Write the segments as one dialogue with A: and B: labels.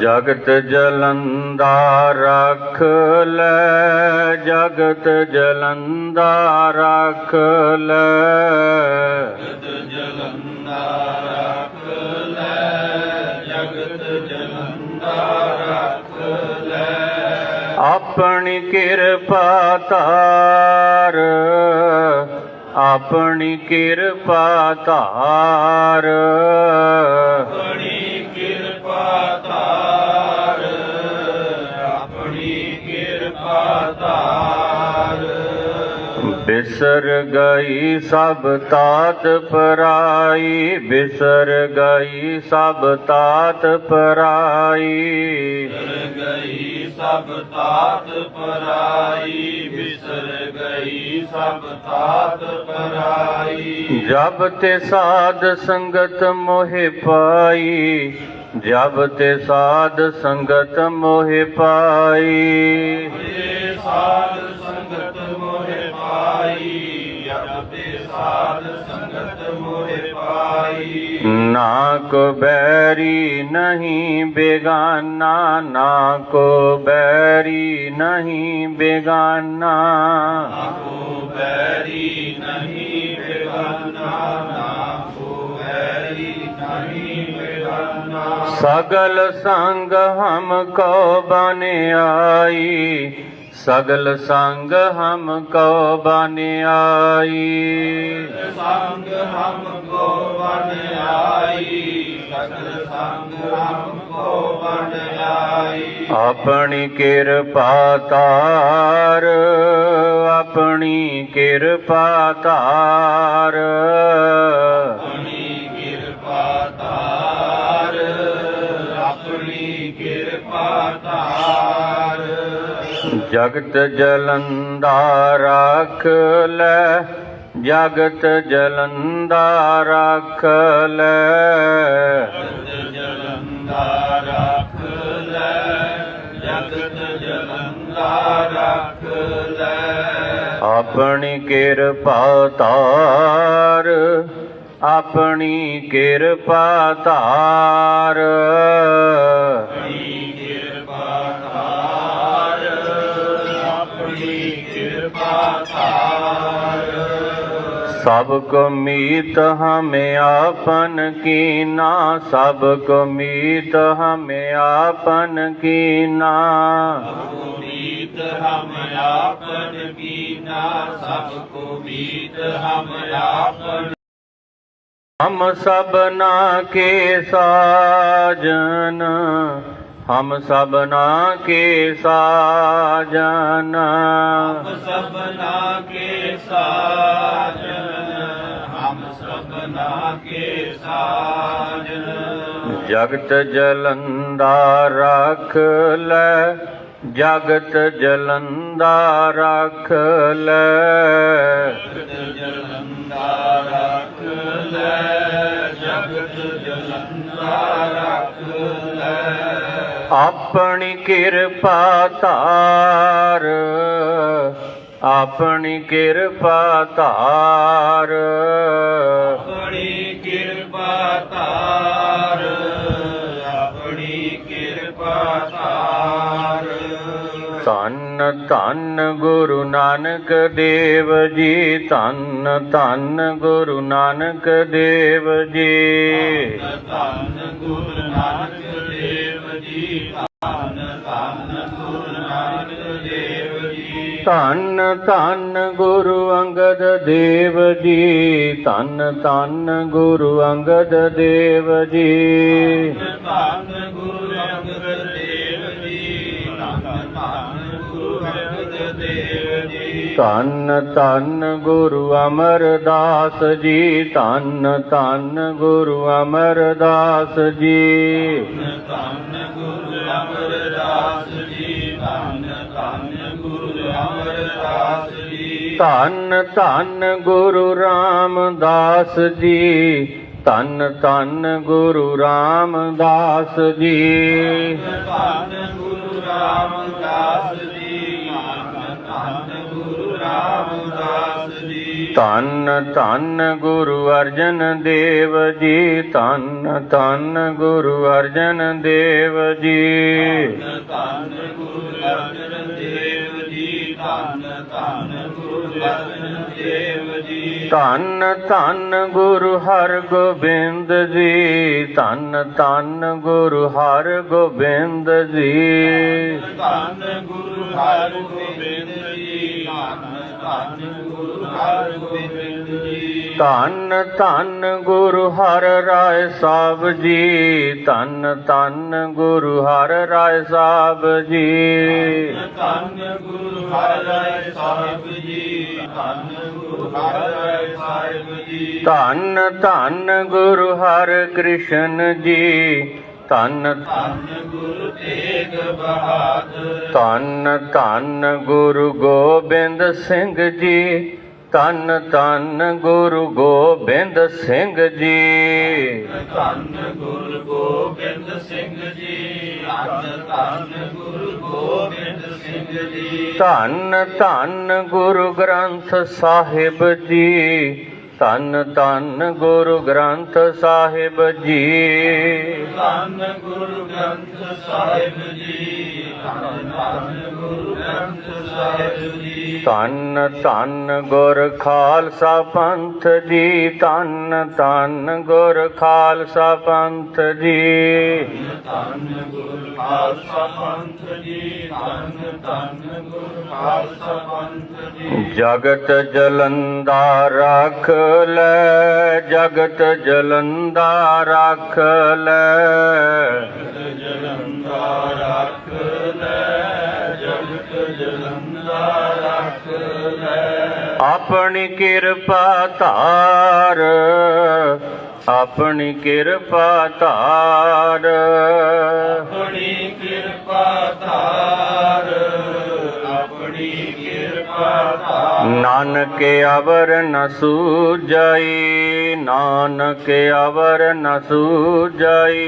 A: ਜਗਤ ਜਲੰਦਾ ਰਖ ਲੈ ਜਗਤ ਜਲੰਦਾ ਰਖ ਲੈ।
B: ਜਲੰਦਾ ਰੱਖ ਲੈ ਜਗਤ ਜਲੰਦਾ ਰੱਖ ਲੈ।
A: ਆਪਣੀ ਕਿਰਪਾ ਧਾਰ ਆਪਣੀ ਕਿਰਪਾ ਧਾਰ।
B: ਆਪਣੀ
A: ਬਿਸਰ ਗਈ ਸਭ ਤਾਤ ਪਰਾਈ ਬਿਸਰ ਗਈ ਸਭ ਤਾਤ ਪਰਾਈ।
B: ਵਿਸਰ ਗਈ ਸਭ ਤਾਤ ਪਰਾਈ ਵਿਸਰ ਗਈ ਸਭ ਤਾਤ ਪਰਾਈ।
A: ਜਬ ਤੇ ਸਾਧ ਸੰਗਤ ਮੋਹਿ ਪਾਈ ਜਬ ਤੇ ਸਾਧ ਸੰਗਤ ਮੋਹਿ ਪਾਈ।
B: ਸਾਧ
A: ਨਾ ਕੋ ਬੈਰੀ ਨਹੀਂ ਬੇਗਾਨਾ ਨਾ ਕੋ ਬੈਰੀ ਨਹੀਂ ਬੇਗਾਨਾ
B: ਕੋ ਬੈਰੀ ਨਹੀਂ ਬੇਗਾਨਾ ਨਾ ਕੋ ਬੈਰੀ ਨਹੀਂ ਬੇਗਾਨਾ
A: ਸਗਲ ਸੰਗ ਹਮ ਕੋ ਬਨ ਆਈ ਸਗਲ ਸੰਗ ਹਮ ਕੋ ਬਨ ਆਈ।
B: ਸੰਗ ਹਮ ਕੋ ਬਨ ਆਈ ਸਗਲ ਸੰਗ ਹਮ ਕੋ ਬਨ ਆਈ।
A: ਆਪਣੀ ਕਿਰਪਾ ਧਾਰ ਆਪਣੀ ਕਿਰਪਾ ਧਾਰ। ਜਗਤ ਜਲੰਦਾ ਰਖ ਲੈ, ਜਗਤ ਜਲੰਦਾ ਰਖ ਲੈ।
B: ਜਗਤ ਜਲੰਦਾ ਰੱਖ ਲੈ ਜਗਤ ਜਲੰਦਾ ਰੱਖ ਲੈ
A: ਆਪਣੀ ਕਿਰਪਾ ਤਾਰ ਆਪਣੀ ਕਿਰਪਾ
B: ਤਾਰ
A: ਸਭ ਕੋ ਮੀਤ ਹਮੇ ਆਪਨ ਕੀਨਾ ਸਭ ਕੋ ਮੀਤ ਹਮੇ ਆਪਨ ਕੀਨਾ
B: ਮੀਤ ਹਮ ਆਪਨ ਕੀਨਾ ਸਭ ਕੋ ਮੀਤ ਹਮ ਆਪਨ।
A: ਹਮ ਸਭਨਾ ਕੇ ਸਾਜਨ ਹਮ ਸਭਨਾ ਕੇ ਸਾਜਨ।
B: ਹਮ ਸਭਨਾ ਕੇ ਸਾਜਨ ਹਮ ਸਭਨਾ ਕੇ ਸਾਜਨ।
A: ਜਗਤ ਜਲੰਦਾ ਰਖ ਲੈ ਜਗਤ ਜਲੰਦਾ ਰਖ ਲੈ।
B: ਜਗਤ ਜਲੰਦਾ ਰੱਖ ਲੈ ਜਗਤ ਜਲੰਦਾ ਰੱਖ ਲੈ।
A: ਆਪਣੀ ਕਿਰਪਾ ਧਾਰ ਆਪਣੀ ਕਿਰਪਾ ਧਾਰ।
B: ਆਪਣੀ ਕਿਰਪਾ ਧਾਰ ਆਪਣੀ ਕਿਰਪਾ ਧਾਰ।
A: ਧੰਨ ਧੰਨ ਗੁਰੂ ਨਾਨਕ ਦੇਵ ਜੀ ਧੰਨ ਧੰਨ ਗੁਰੂ ਨਾਨਕ ਦੇਵ ਜੀ।
B: ਧੰਨ ਗੁਰੂ ਨਾਨਕ ਧੰਨ ਧੰਨ ਗੁਰੂ
A: ਅੰਗਦ ਦੇਵ ਜੀ। ਧੰਨ ਧੰਨ ਗੁਰੂ ਅੰਗਦ ਦੇਵ ਜੀ।
B: ਧੰਨ ਗੁਰੂ ਅੰਗਦ ਦੇਵ ਜੀ ਧੰਨ ਧੰਨ ਗੁਰੂ ਅੰਗਦ ਦੇਵ ਜੀ।
A: ਧੰਨ ਧੰਨ ਗੁਰੂ ਅਮਰਦਾਸ ਜੀ। ਧੰਨ ਧੰਨ ਗੁਰੂ ਅਮਰਦਾਸ ਜੀ।
B: ਧੰਨ ਗੁਰੂ ਅਮਰਦਾਸ ਧੰਨ ਧੰਨ ਗੁਰੂ
A: ਰਾਮਦਾਸ ਜੀ। ਧੰਨ ਧੰਨ ਗੁਰੂ ਰਾਮਦਾਸ ਜੀ।
B: ਧੰਨ ਗੁਰੂ ਰਾਮਦਾਸ ਜੀ। ਧੰਨ ਗੁਰੂ ਰਾਮਦਾਸ ਜੀ।
A: ਧੰਨ ਧੰਨ ਗੁਰੂ ਅਰਜਨ ਦੇਵ ਜੀ। ਧੰਨ ਧੰਨ ਗੁਰੂ ਅਰਜਨ ਦੇਵ ਜੀ।
B: ਧੰਨ ਧੰਨ ਗੁਰੂ ਅਰਜਨ ਦੇਵ ਜੀ। ਧੰਨ ਧੰਨ
A: ਧੰਨ ਧੰਨ ਗੁਰੂ ਹਰਗੋਬਿੰਦ ਜੀ ਧੰਨ ਧੰਨ ਗੁਰੂ ਹਰਗੋਬਿੰਦ ਜੀ।
B: ਧੰਨ ਗੁਰੂ ਹਰਗੋਬਿੰਦ ਜੀ ਧੰਨ ਧੰਨ ਗੁਰੂ ਹਰਗੋਬਿੰਦ ਜੀ।
A: ਧੰਨ ਧੰਨ ਗੁਰੂ ਹਰ ਰਾਏ ਸਾਹਿਬ ਜੀ ਧੰਨ ਧੰਨ ਗੁਰੂ ਹਰ ਰਾਏ ਸਾਹਿਬ ਜੀ।
B: ਧੰਨ ਗੁਰੂ ਹਰਿ ਹਰਿ ਸਾਹਿਬ ਜੀ।
A: ਧੰਨ ਧੰਨ ਗੁਰੂ ਹਰ ਕ੍ਰਿਸ਼ਨ ਜੀ। ਧੰਨ
B: ਧੰਨ ਗੁਰੂ ਤੇਗ ਬਹਾਦਰ
A: ਧੰਨ ਧੰਨ ਗੁਰੂ ਗੋਬਿੰਦ ਸਿੰਘ ਜੀ। ਧੰਨ ਧੰਨ ਗੁਰੂ ਗੋਬਿੰਦ ਸਿੰਘ ਜੀ।
B: ਧੰਨ ਗੁਰੂ ਗੋਬਿੰਦ ਸਿੰਘ ਜੀ। ਧੰਨ ਧੰਨ ਗੁਰੂ ਗੋਬਿੰਦ ਸਿੰਘ ਜੀ
A: ਧੰਨ ਧੰਨ ਗੁਰੂ ਗ੍ਰੰਥ ਸਾਹਿਬ ਜੀ। ਧੰਨ ਧੰਨ ਗੁਰੂ ਗ੍ਰੰਥ ਸਾਹਿਬ ਜੀ।
B: ਧੰਨ ਗੁਰੂ ਗ੍ਰੰਥ ਸਾਹਿਬ ਜੀ ਧੰਨ ਧੰਨ ਗੁਰੂ ਗ੍ਰੰਥ ਸਾਹਿਬ ਜੀ।
A: ਧੰਨ ਧੰਨ ਗੁਰ ਖਾਲਸਾ ਪੰਥ ਜੀ ਧੰਨ ਧੰਨ ਗੁਰ ਖਾਲਸਾ ਪੰਥ ਜੀ।
B: ਧੰਨ ਗੁਰੂ ਖਾਲਸਾ ਪੰਥ ਜੀ ਧੰਨ ਧੰਨ ਗੁਰੂ ਖਾਲਸਾ ਪੰਥ ਜੀ।
A: ਜਗਤ ਜਲੰਦਾ ਰੱਖ ਲੈ ਜਗਤ ਜਲੰਦਾ ਰੱਖ ਲੈ
B: ਜਲੰਦਾ ਰੱਖ ਲੈ ਜਗਤ ਜਲੰਦਾ ਰੱਖ ਲੈ।
A: ਆਪਣੀ ਕਿਰਪਾ ਧਾਰ, ਆਪਣੀ ਕਿਰਪਾ ਧਾਰ।
B: ਆਪਣੀ ਕਿਰਪਾ ਧਾਰ। ਆਪਣੀ ਕਿਰਪਾ ਧਾਰ।
A: ਨਾਨਕ ਅਵਰ ਨ ਸੂਜਈ ਨਾਨਕ ਅਵਰ ਨ ਸੂਜਈ।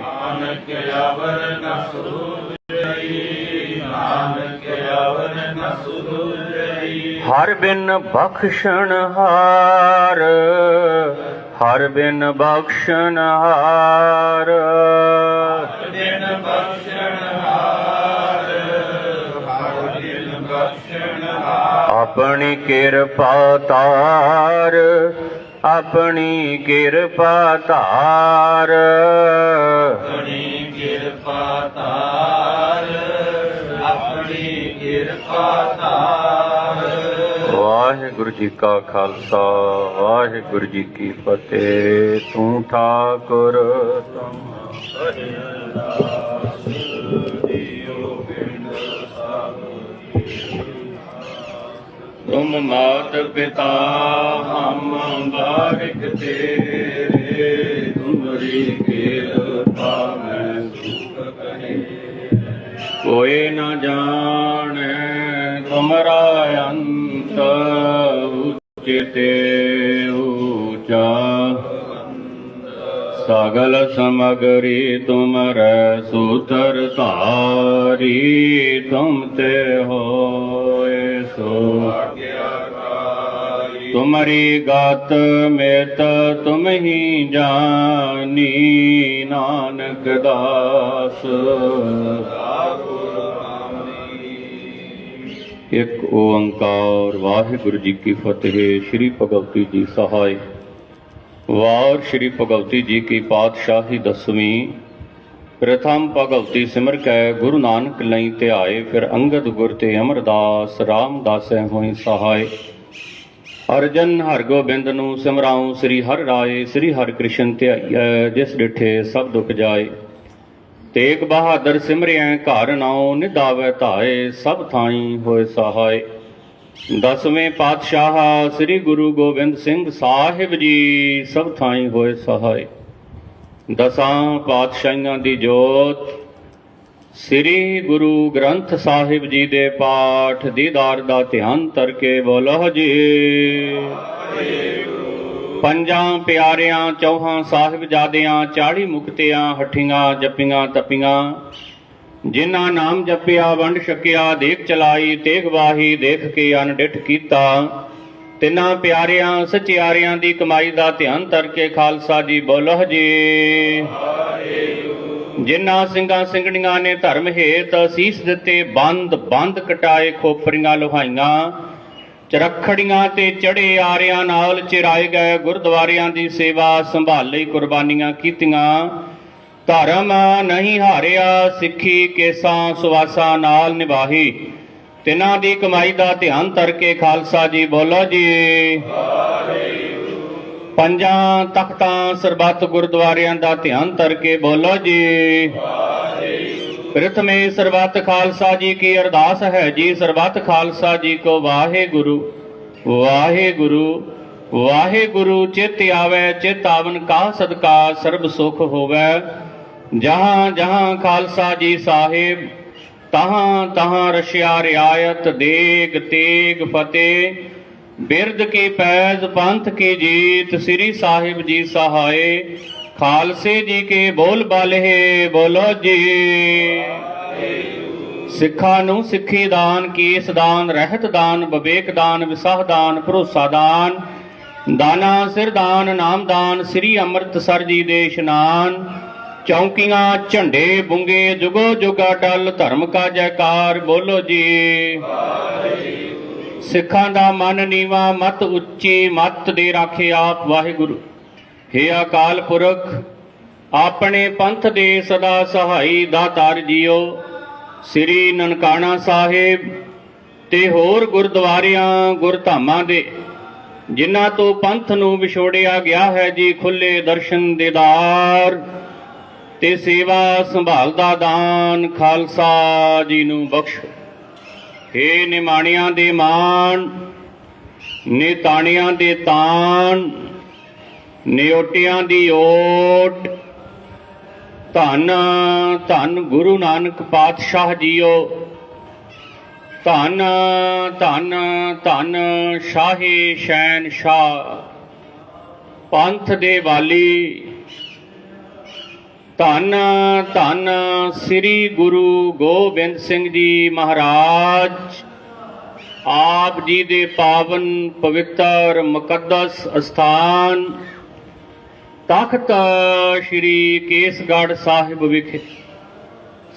B: ਨਾਨਕ ਅਵਰ ਨ ਸੂਝਈ ਨਾਨਕ ਅਵਰ ਨ ਸੂਝਈ
A: ਹਰ ਬਿਨ ਬਖਸ਼ਣ ਹਾਰ ਹਰ ਬਿਨ ਬਖਸ਼ਣ ਹਾਰ। ਆਪਣੀ ਕਿਰਪਾ ਤਾਰ ਆਪਣੀ ਕਿਰਪਾ ਤਾਰ।
B: ਆਪਣੀ ਕਿਰਪਾ ਧਾਰ ਆਪਣੀ ਕਿਰਪਾ ਧਾਰ
A: ਵਾਹਿਗੁਰੂ ਜੀ ਕਾ ਖਾਲਸਾ ਵਾਹਿਗੁਰੂ ਜੀ ਕੀ ਫਤਿਹ। ਤੂੰ ਠਾਕੁਰ। ਤੁਮ ਤੁਮ ਮਾਤ ਪਿਤਾ, ਹਮ ਬਾਰਿਕ ਤੇਰੇ, ਤੁਮਰੀ ਕਿਰਪਾ ਮੈਂ ਦੁਖ ਕਹੇ ਕੋਈ ਨਾ ਜਾਣੇ ਤੁਮਰਾ ਅੰਤ, ਉਚਿਤੇ ਊਚਾ ਸਗਲ ਸਮਗਰੀ ਤੁਮਰੈ ਸੂਤਰ ਧਾਰੀ, ਤੁਮ ਤੇ ਹੋਏ ਸੋ। ਤੁਮਰੀ ਗਤ ਮੇਤ ਤੁਮ ਹੀ ਜਾਨੀ, ਨਾਨਕ ਦਾਸ। ਇੱਕ ਓੰਕਾਰ, ਵਾਹਿਗੁਰੂ ਜੀ ਕੀ ਫਤਿਹ, ਸ੍ਰੀ ਭਗਵਤੀ ਜੀ ਸਹਾਇ ਵਾਰ ਸ੍ਰੀ ਭਗਵਤੀ ਜੀ ਕੀ ਪਾਤਸ਼ਾਹੀ ਦਸਵੀਂ। ਪ੍ਰਥਮ ਭਗਵਤੀ ਸਿਮਰ ਕੈ, ਗੁਰੂ ਨਾਨਕ ਲਈ ਧਿਆਏ, ਫਿਰ ਅੰਗਦ ਗੁਰ ਤੇ ਅਮਰਦਾਸ, ਰਾਮਦਾਸੈ ਹੋਈ ਸਹਾਇ ਅਰਜਨ ਹਰਗੋਬਿੰਦ ਨੂੰ ਸਿਮਰਾਉ ਸ੍ਰੀ ਹਰਿ ਰਾਏ, ਸ੍ਰੀ ਹਰਿ ਕ੍ਰਿਸ਼ਨ ਧਿਆਈਐ ਜਿਸ ਡਿਠੇ ਸਭ ਦੁਖ ਜਾਏ। ਤੇਗ ਬਹਾਦਰ ਸਿਮਰਿਐ ਘਰ ਨਾਉ ਨਿਦਾਵੈ ਧਾਏ, ਸਭ ਥਾਈ ਹੋਏ ਸਹਾਇ ਦਸਵੇਂ ਪਾਤਸ਼ਾਹ ਸ੍ਰੀ ਗੁਰੂ ਗੋਬਿੰਦ ਸਿੰਘ ਸਾਹਿਬ ਜੀ, ਸਭ ਥਾਈ ਹੋਏ ਸਹਾਇ ਦਸਾਂ ਪਾਤਸ਼ਾਹੀਆਂ ਦੀ ਜੋਤ ਸ੍ਰੀ ਗੁਰੂ ਗ੍ਰੰਥ ਸਾਹਿਬ ਜੀ ਦੇ ਪਾਠ ਦੀਦਾਰ ਦਾ ਧਿਆਨ ਧਰ ਬੋਲੋ ਜੀ ਪੰਜਾਂ ਪਿਆਰਿਆਂ, ਚੌਹਾਂ ਸਾਹਿਬਜ਼ਾਦਿਆਂ 40 ਮੁਕਤਿਆਂ, ਹੱਠੀਆਂ ਜੱਪੀਆਂ ਤਪੀਆਂ। ਜਿਨ੍ਹਾਂ ਨਾਮ ਜਪਿਆ, ਵੰਡ ਛਕਿਆ, ਦੇਖ ਚਲਾਈ, ਤੇਗ ਵਾਹੀ, ਦੇਖ ਕੇ ਅਨਡਿਠ ਕੀਤਾ। ਤਿੰਨਾਂ ਪਿਆਰਿਆਂ, ਸਚਿਆਰਿਆਂ ਦੀ ਕਮਾਈ ਦਾ ਧਿਆਨ ਕਰਕੇ ਖਾਲਸਾ ਜੀ ਬੋਲੋ ਜੀ ਜਿਨ੍ਹਾਂ ਸਿੰਘਾਂ ਸਿੰਘਣੀਆਂ ਨੇ ਧਰਮ ਹੇਤ ਅਸੀਸ ਦਿੱਤੇ, ਬੰਦ ਬੰਦ ਕਟਾਏ ਖੋਪਰੀਆਂ ਲੋਹਾਈਆਂ। ਚਰਖੜੀਆਂ ਤੇ ਚੜੇ ਆਰਿਆਂ ਨਾਲ ਚਿਰਾਏ ਗਏ ਗੁਰਦੁਆਰਿਆਂ ਦੀ ਸੇਵਾ ਸੰਭਾਲੀ ਕੁਰਬਾਨੀਆਂ ਕੀਤੀਆਂ। ਧਰਮ ਨਹੀਂ ਹਾਰਿਆ, ਸਿੱਖੀ ਕੇਸਾਂ ਸੁਵਾਸਾਂ ਨਾਲ ਨਿਭਾਹੀ। ਤਿਨਾਂ ਦੀ ਕਮਾਈ ਦਾ ਧਿਆਨ ਕਰਕੇ ਖਾਲਸਾ ਜੀ ਬੋਲੋ ਜੀ। ਪੰਜਾਂ ਤਖਤਾਂ ਸਰਬੱਤ ਗੁਰਦੁਆਰਿਆਂ ਦਾ ਧਿਆਨ ਕਰਕੇ ਬੋਲੋ ਜੀ। ਪ੍ਰਥਮੇ ਸਰਬੱਤ ਖਾਲਸਾ ਜੀ ਕੀ ਅਰਦਾਸ ਹੈ ਜੀ। ਸਰਬੱਤ ਖਾਲਸਾ ਜੀ ਕੋ ਵਾਹਿਗੁਰੂ। ਵਾਹਿਗੁਰੂ ਵਾਹਿਗੁਰੂ ਚਿਤ ਆਵੇ ਚਿਤ ਆਵਨ ਕਾ ਸਦਕਾ ਸਰਬ ਸੁਖ ਹੋਵੇ। ਜਹਾਂ ਜਹਾਂ ਖਾਲਸਾ ਜੀ ਸਾਹਿਬ ਤਹਾਂ ਤਹਾਂ ਰਸ਼ਿਆ ਰਿਆਇਤ ਦੇਗ ਤੇਗ ਫਤਿਹ। ਬਿਰਦ ਕੀ ਪੈਜ ਪੰਥ ਕੀ ਜੀਤ, ਸ੍ਰੀ ਸਾਹਿਬ ਜੀ ਸਹਾਏ, ਖਾਲਸੇ ਜੀ ਕੇ ਬੋਲ ਬਾਲੇ ਬੋਲੋ ਜੀ। ਸਿੱਖਾਂ ਨੂੰ ਸਿੱਖੀ ਦਾਨ, ਕੇਸ ਦਾਨ, ਰਹਿਤ ਦਾਨ, ਵਿਵੇਕ ਦਾਨ, ਵਿਸਾਹ ਦਾਨ, ਭਰੋਸਾ ਦਾਨ, ਦਾਨਾ, ਸਿਰ ਦਾਨ, ਨਾਮ ਦਾਨ, ਸ੍ਰੀ ਅੰਮ੍ਰਿਤਸਰ ਜੀ ਦੇ ਇਸ਼ਨਾਨ, ਚੌਂਕੀਆਂ, ਝੰਡੇ, ਬੁੰਗੇ, ਜੁਗੋ ਜੁਗਾ ਡਲ, ਧਰਮ ਕਾ ਜੈਕਾਰ, ਬੋਲੋ ਜੀ। ਸਿੱਖਾਂ ਦਾ ਮਨ ਨੀਵਾ, ਮਤ ਉੱਚੀ, ਮਤ ਦੇ ਰਾਖੇ ਆਪ ਵਾਹਿਗੁਰੂ। ਹੇ ਅਕਾਲ ਪੁਰਖ, ਆਪਣੇ ਪੰਥ ਦੇ ਸਦਾ ਸਹਾਈ ਦਾਤਾਰ ਜੀਓ। ਸ੍ਰੀ ਨਨਕਾਣਾ ਸਾਹਿਬ ਤੇ ਹੋਰ ਗੁਰਦੁਆਰਿਆਂ, ਗੁਰਧਾਮਾਂ ਦੇ, ਜਿਨ੍ਹਾਂ ਤੋਂ ਪੰਥ ਨੂੰ ਵਿਛੋੜਿਆ ਗਿਆ ਹੈ ਜੀ, ਖੁੱਲੇ ਦਰਸ਼ਨ ਦੇਦਾਰ ਤੇ ਸੇਵਾ ਸੰਭਾਲ ਦਾ ਦਾਨ ਖਾਲਸਾ ਜੀ ਨੂੰ ਬਖਸ਼ੋ। ਹੇ ਨਿਮਾਣਿਆਂ ਦੇ ਮਾਣ, ਨਿਤਾਣਿਆਂ ਦੇ ਤਾਣ, ਨਿਓਟਿਆਂ ਦੀ ਓਟ। ਧੰਨ ਧੰਨ ਗੁਰੂ ਨਾਨਕ ਪਾਤਸ਼ਾਹ ਜੀਓ। ਧੰਨ ਧੰਨ ਧੰਨ ਸ਼ਾਹੀ ਸ਼ੈਨ ਸ਼ਾਹ ਪੰਥ ਦੇ ਵਾਲੀ ਧੰਨ ਧੰਨ ਸ੍ਰੀ ਗੁਰੂ ਗੋਬਿੰਦ ਸਿੰਘ ਜੀ ਮਹਾਰਾਜ। ਆਪ ਜੀ ਦੇ ਪਾਵਨ ਪਵਿੱਤਰ ਮੁਕੱਦਸ ਅਸਥਾਨ ਤਖਤ ਸ੍ਰੀ ਕੇਸਗੜ੍ਹ ਸਾਹਿਬ ਵਿਖੇ।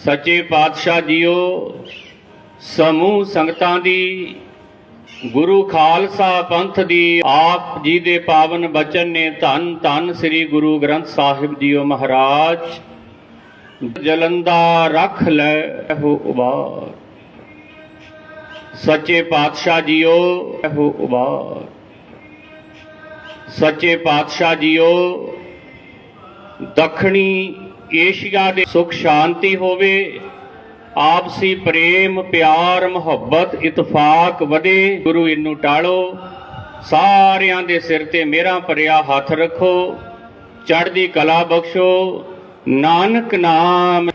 A: ਸੱਚੇ ਪਾਤਸ਼ਾਹ ਜੀਓ, ਸਮੂਹ ਸੰਗਤਾਂ ਦੀ ਗੁਰੂ ਖਾਲਸਾ ਪੰਥ ਦੀ ਆਪ ਜੀ ਦੇ ਪਾਵਨ ਬਚਨ ਨੇ ਧੰਨ ਧੰਨ ਸ੍ਰੀ ਗੁਰੂ ਗ੍ਰੰਥ ਸਾਹਿਬ ਜੀਓ ਮਹਾਰਾਜ। ਜਲੰਦਾ ਰੱਖ ਲੈ ਹੋ ਉਬਾਰ। ਸੱਚੇ ਪਾਤਸ਼ਾਹ ਜੀਓ ਹੋ ਉਬਾਰ। ਸੱਚੇ ਪਾਤਸ਼ਾਹ ਜੀਓ, ਦੱਖਣੀ ਏਸ਼ੀਆ ਦੇ ਸੁਖ ਸ਼ਾਂਤੀ ਹੋਵੇ ਆਪਸੀ ਪ੍ਰੇਮ, ਪਿਆਰ, ਮੁਹੱਬਤ, ਇਤਫਾਕ ਵਧੇ, ਗੁਰੂ ਇਹਨੂੰ ਟਾਲੋ। ਸਾਰਿਆਂ ਦੇ ਸਿਰ ਤੇ ਮੇਰਾ ਭਰਿਆ ਹੱਥ ਰੱਖੋ। ਚੜ੍ਹਦੀ ਕਲਾ ਬਖਸ਼ੋ। ਨਾਨਕ ਨਾਮ